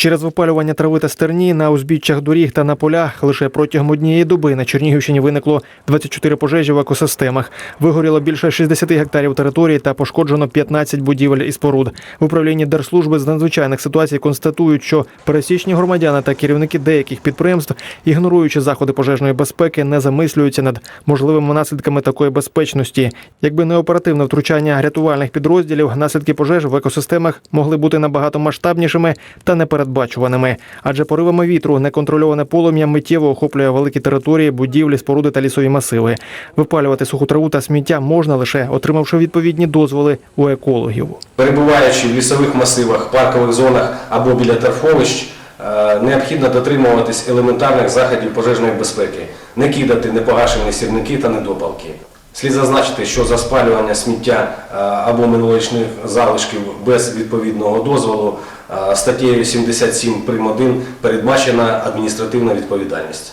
Через випалювання трави та стерні на узбіччях доріг та на полях лише протягом однієї доби на Чернігівщині виникло 24 пожежі в екосистемах. Вигоріло більше 60 гектарів території та пошкоджено 15 будівель і споруд. В управлінні Держслужби з надзвичайних ситуацій констатують, що пересічні громадяни та керівники деяких підприємств, ігноруючи заходи пожежної безпеки, не замислюються над можливими наслідками такої безпечності. Якби не оперативне втручання рятувальних підрозділів, наслідки пожеж в екосистемах могли бути набагато масштабнішими та непередбачуваними. Адже поривами вітру неконтрольоване полум'я миттєво охоплює великі території, будівлі, споруди та лісові масиви. Випалювати суху траву та сміття можна лише отримавши відповідні дозволи у екологів. Перебуваючи в лісових масивах, паркових зонах або біля торфовищ, е, необхідно дотримуватись елементарних заходів пожежної безпеки, не кидати непогашені сірники та недопалки. Слід зазначити, що за спалювання сміття е, або минулорічних залишків без відповідного дозволу статтєю статтею 77 прим. 1 передбачена адміністративна відповідальність.